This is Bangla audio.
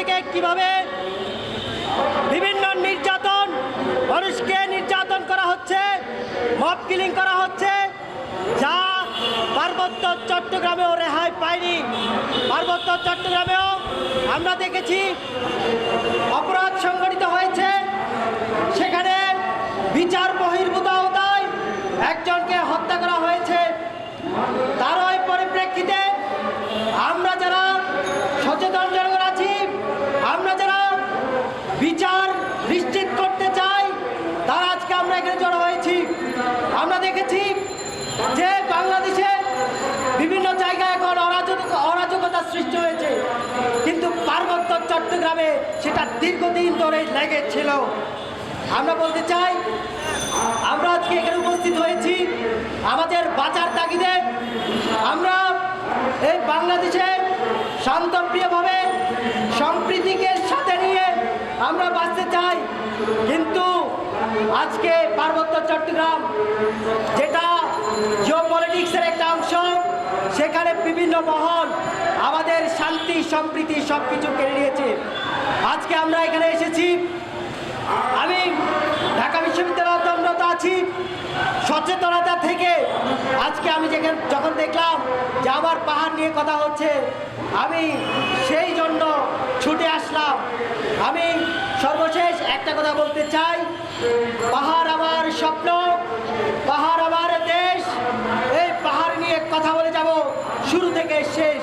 থেকে কীভাবে বিভিন্ন নির্যাতন, মানুষকে নির্যাতন করা হচ্ছে মব কিলিং করা হচ্ছে, যা পার্বত্য চট্টগ্রামেও রেহাই পায়নি। পার্বত্য চট্টগ্রামেও আমরা দেখেছি অপরাধ সংগঠিত হয়েছে। সেখানে বিচার বহির চট্টগ্রামে সেটা দীর্ঘদিন ধরে লেগেছিল। আমরা বলতে চাই, আমরা আজকে এখানে উপস্থিত হয়েছি আমাদের বাঁচার তাগিদে। আমরা এই বাংলাদেশে শান্তপ্রিয়ভাবে সম্প্রীতিকে সাথে নিয়ে আমরা বাঁচতে চাই। কিন্তু আজকে পার্বত্য চট্টগ্রাম, যেটা জিও পলিটিক্সের একটা অংশ, সেখানে বিভিন্ন মহল আমাদের শান্তি, সম্প্রীতি সব কিছু কেড়ে নিয়েছে। আজকে আমরা এখানে এসেছি। আমি ঢাকা বিশ্ববিদ্যালয়ে অধ্যয়নরত আছি। সচেতনতা থেকে আজকে আমি যেখানে যখন দেখলাম যে আমার পাহাড় নিয়ে কথা হচ্ছে, আমি সেই জন্য ছুটে আসলাম। আমি সর্বশেষ একটা কথা বলতে চাই। পাহাড় আমার স্বপ্ন, পাহাড় আমার দেশ। এই পাহাড় নিয়ে কথা বলে যাব। শুরু থেকে শেষ।